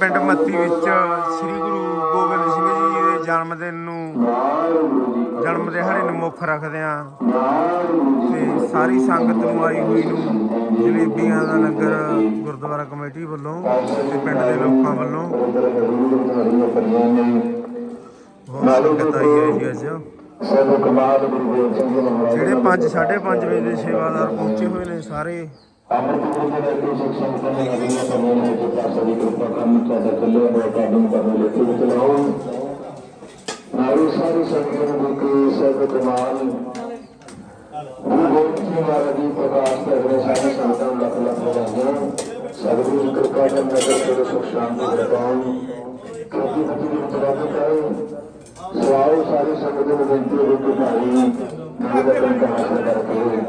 ਪਿੰਡ ਮੱਤੀ ਵਿੱਚ ਸ੍ਰੀ ਗੁਰੂ ਗੋਬਿੰਦ ਸਿੰਘ ਜੀ ਦੇ ਜਨਮ ਦਿਨ ਨੂੰ ਜਨਮ ਦਿਹਾੜੇ ਨੂੰ ਮੁੱਖ ਰੱਖਦੇ ਆ ਤੇ ਸਾਰੀ ਸੰਗਤ ਨੂੰ ਆਈ ਹੋਈ ਨੂੰ ਜਲੇਬੀਆਂ ਦਾ ਲੰਗਰ ਗੁਰਦੁਆਰਾ ਕਮੇਟੀ ਵੱਲੋਂ ਤੇ ਪਿੰਡ ਦੇ ਲੋਕਾਂ ਵੱਲੋਂ ਬਹੁਤ ਸੰਗਤ ਆਈ ਹੈ ਜੀ ਅੱਜ। ਸਭ ਕਮਾਲ ਜਿਹੜੇ 5 5:30 ਵਜੇ ਦੇ ਸੇਵਾਦਾਰ ਪਹੁੰਚੇ ਹੋਏ ਨੇ ਸਾਰੇ। ਅੰਮ੍ਰਿਤ ਵੇਲੇ ਦੇ ਕੇ ਸਿੱਖ ਸੰਗਤਾਂ ਨੇ ਅਗਲੀਆਂ ਕਰਨੀਆਂ ਨੇ ਜੋ ਪਾਸਾ ਦੀ ਕਿਰਪਾ ਕਰਨ ਤੁਹਾਡਾ ਕੱਲੇ ਦਾ ਕਾਬੂ ਕਰਨ ਲਈ ਤੇ ਚਲਾਓ ਨਾਲੇ ਸਾਰੀ ਸੰਗਤ ਨੂੰ ਕੇ ਸਭ ਕਮਾਲ ਗੁਰੂ ਗੋਬਿੰਦ ਸਿੰਘ ਮਹਾਰਾਜ ਦੀ ਪ੍ਰਕਾਸ਼ ਤੇ ਅਗਲੇ ਸਾਰੀ ਸੰਗਤਾਂ ਨੂੰ ਲੱਖ ਲੱਖ ਵਧਾਈਆਂ ਸਤਿਗੁਰੂ ਜੀ ਕਿਰਪਾ ਕਰਨ ਨਗਰ ਤੇ ਸੁਖ ਸ਼ਾਂਤੀ ਬਰਕਾਉਣ ਕਿਉਂਕਿ ਬੱਚੇ ਦੀ ਮੁਤਾਬਕ ਹੈ ਸਵਾਲ ਸਾਰੀ ਸੰਗਤ ਨੂੰ ਬੇਨਤੀ ਹੈ ਕਿ ਭਾਈ ਮੇਰੇ ਦਾ ਕੰਮ ਹਾਸਲ ਕਰਕੇ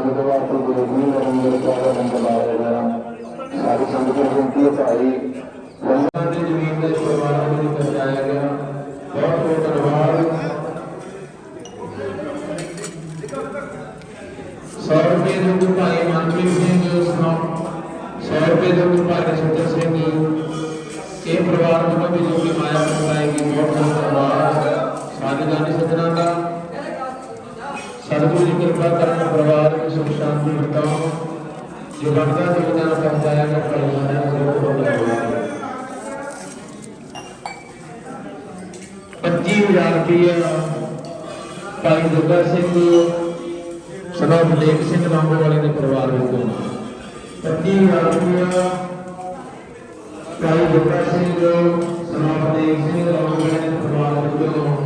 ਸੰਗਤ ਵਾਸਤੇ ਗੁਰੂ ਦਾ ਅੰਦਰ ਚਾਹੇ ਬੰਦ ਲਾਏਗਾ ਸਾਰੀ ਸੰਗਤ ਨੂੰ ਬੇਨਤੀ ਹੈ ਭਾਈ ਲੰਗਰ ਦੀ ਜ਼ਮੀਨ ਦੇ ਪਰਿਵਾਰਾਂ ਨੂੰ ਪਹੁੰਚਾਇਆ ਗਿਆ ਬਹੁਤ ਬਹੁਤ ਧੰਨਵਾਦ ਸੌ ਰੁਪਏ ਦੇ ਉੱਪਰ ਭਾਈ ਮਨਪ੍ਰੀਤ ਸਿੰਘ ਸੁਣਾਓ 100 ਰੁਪਏ ਦੇ ਉੱਪਰ ਭਾਈ ਸੁੰਦਰ ਸਿੰਘ ਇਹ ਪਰਿਵਾਰ ਵੱਲੋਂ ਵੀ ਜੋ ਕਿ ਮਾਇਆ ਪਹੁੰਚਾਏਗੀ ਬਹੁਤ ਬਹੁਤ ਧੰਨਵਾਦ ਸਾਡੇ ਜਾਨੀ ਸੱਜਣਾ ਦਾ ਸਤਿਗੁਰੂ ਜੀ ਕਿਰਪਾ ਕਰਨ ਪਰਿਵਾਰ ਨੂੰ ਸੁਖ ਸ਼ਾਂਤੀ ਬਰਤਾਓ ਜੋ ਬਣਦਾ ਜੋ ਜਨ ਪਹੁੰਚਾਇਆ ਗਿਆ ਪਰਿਵਾਰ ਹੈ ਜੋ ਬਹੁਤ ਧੰਨਵਾਦ 25000 ਰੁਪਏ ਭਾਈ ਦੁੱਗਾ ਸਿੰਘ, ਸਨਾ ਬਲੇਕ ਸਿੰਘ ਨਾਮੋ ਵਾਲੇ ਦੇ ਪਰਿਵਾਰ ਵਿੱਚੋਂ 25000 ਰੁਪਏ ਭਾਈ ਦੁੱਗਾ ਸਿੰਘ, ਸਨਾ ਬਲੇਕ ਸਿੰਘ ਨਾਮੋ ਵਾਲੇ ਦੇ ਪਰਿਵਾਰ ਵਿੱਚੋਂ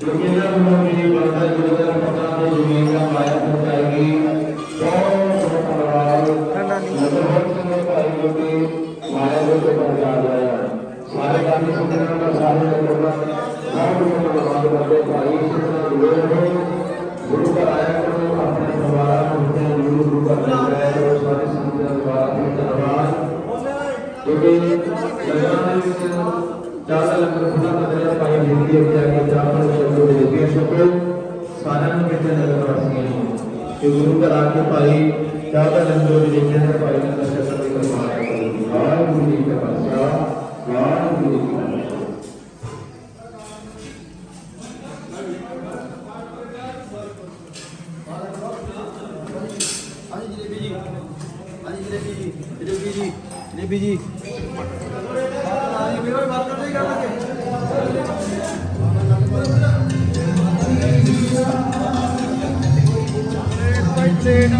ਜੋ ਕਿ ਇਹਨਾਂ ਨੂੰ ਵੀ ਬਣਦਾ ਜੋ ਪਤਾ ਤੇ ਜ਼ਮੀਨ ਦਾ ਮਾਇਆ ਕਿਉਂਕਿ ਲੰਗਰਾਂ ਦੇ ਵਿੱਚ ਜ਼ਿਆਦਾ ਲੰਗਰ ਖੁੱਲਾ ਕਰ ਰਿਹਾ ਭਾਈ ਬੇਨਤੀ ਅੱਗੇ ਆ ਕੇ ਚਾਹ ਨੂੰ ਸ਼ਬਦੋ ਦੇ ਦਿੱਤੀਆਂ ਸ਼ੁਕਰ ਸਾਰਿਆਂ ਨੂੰ ਕਿਤੇ ਨਗਰ ਵਾਸੀਆਂ ਨੂੰ ਕਿ ਗੁਰੂ ਹਾਂਜੀ ਜਲੇਬੀ ਜੀ ਜਲੇਬੀ ਜੀ ਜਲੇਬੀ ਜੀ। ਹਾਂਜੀ ਮੇਰੇ ਬਾਤ ਕਰਦੇ ਕਰਾਂਗੇ ਪਲੇਟ